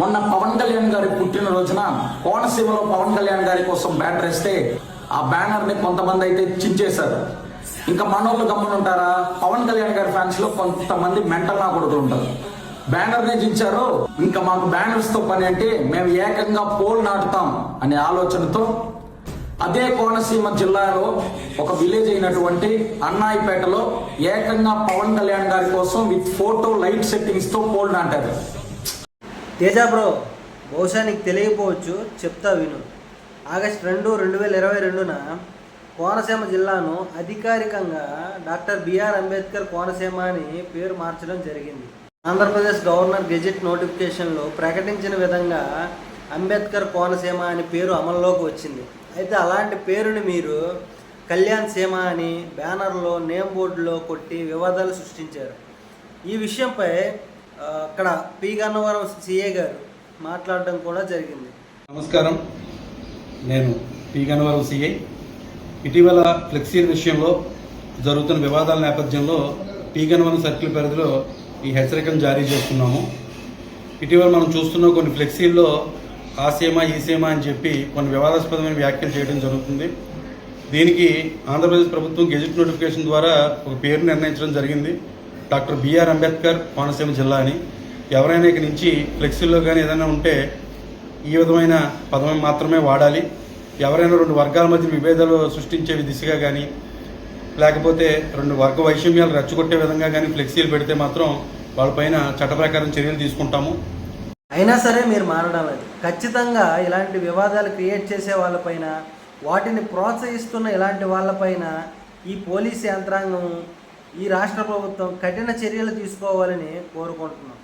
మొన్న పవన్ కళ్యాణ్ గారి పుట్టినరోజున కోనసీమలో పవన్ కళ్యాణ్ గారి కోసం బ్యానర్ వేస్తే ఆ బ్యానర్ని కొంతమంది అయితే చించేశారు. ఇంకా మనోళ్ళు గమ్మునుంటారా పవన్ కళ్యాణ్ గారి ఫ్యాన్స్లో కొంతమంది మెంటల్ నా కొడుకులు ఉంటారు. బ్యానర్ని చించారు. ఇంకా మాకు బ్యానర్స్తో పని అంటే మేము ఏకంగా పోల్ నాటుతాం అనే ఆలోచనతో అదే కోనసీమ జిల్లాలో ఒక విలేజ్ అయినటువంటి అన్నాయిపేటలో ఏకంగా పవన్ కళ్యాణ్ గారి కోసం విత్ ఫోటో లైట్ సెట్టింగ్స్తో పోల్ నాటారు. తేజ బ్రో బహుశా నీకు తెలియకపోవచ్చు చెప్తా విను. ఆగస్ట్ రెండు రెండు వేల ఇరవై రెండున కోనసీమ జిల్లాను అధికారికంగా డాక్టర్ బిఆర్ అంబేద్కర్ కోనసీమ అని పేరు మార్చడం జరిగింది. ఆంధ్రప్రదేశ్ గవర్నర్ గెజెట్ నోటిఫికేషన్లో ప్రకటించిన విధంగా అంబేద్కర్ కోనసీమ అని పేరు అమల్లోకి వచ్చింది. అయితే అలాంటి పేరుని మీరు కళ్యాణ్ సీమ అని బ్యానర్లో నేమ్ బోర్డులో కొట్టి వివాదాలు సృష్టించారు. ఈ విషయంపై అక్కడ పి గన్నవరం సిఏ గారు మాట్లాడడం కూడా జరిగింది. నమస్కారం. నేను పి గన్నవరం సిఏ ఇటీవల ఫ్లెక్సీల విషయంలో జరుగుతున్న వివాదాల నేపథ్యంలో పి గన్నవరం సర్కిల్ పరిధిలో ఈ హెచ్చరికను జారీ చేస్తున్నాము. ఇటీవల మనం చూస్తున్న కొన్ని ఫ్లెక్సీల్లో ఆ సీమ ఈ అని చెప్పి కొన్ని వివాదాస్పదమైన వ్యాఖ్యలు చేయడం జరుగుతుంది. దీనికి ఆంధ్రప్రదేశ్ ప్రభుత్వం గెజిట్ నోటిఫికేషన్ ద్వారా ఒక పేరు నిర్ణయించడం జరిగింది. డాక్టర్ బిఆర్ అంబేద్కర్ కోనసీమ జిల్లా అని. ఎవరైనా ఇక నుంచి ఫ్లెక్సీల్లో కానీ ఏదైనా ఉంటే ఈ విధమైన పదం మాత్రమే వాడాలి. ఎవరైనా రెండు వర్గాల మధ్య విభేదాలు సృష్టించే దిశగా కానీ లేకపోతే రెండు వర్గ వైషమ్యాలు రెచ్చగొట్టే విధంగా కానీ ఫ్లెక్సీలు పెడితే మాత్రం వాళ్ళపైన చట్ట ప్రకారం చర్యలు తీసుకుంటాము. అయినా సరే మీరు మారడం లేదు. ఖచ్చితంగా ఇలాంటి వివాదాలు క్రియేట్ చేసే వాళ్ళపైన వాటిని ప్రోత్సహిస్తున్న ఇలాంటి వాళ్ళపైన ఈ పోలీస్ యంత్రాంగం ఈ రాష్ట్ర ప్రభుత్వం కఠిన చర్యలు తీసుకోవాలని కోరుకుంటున్నాం.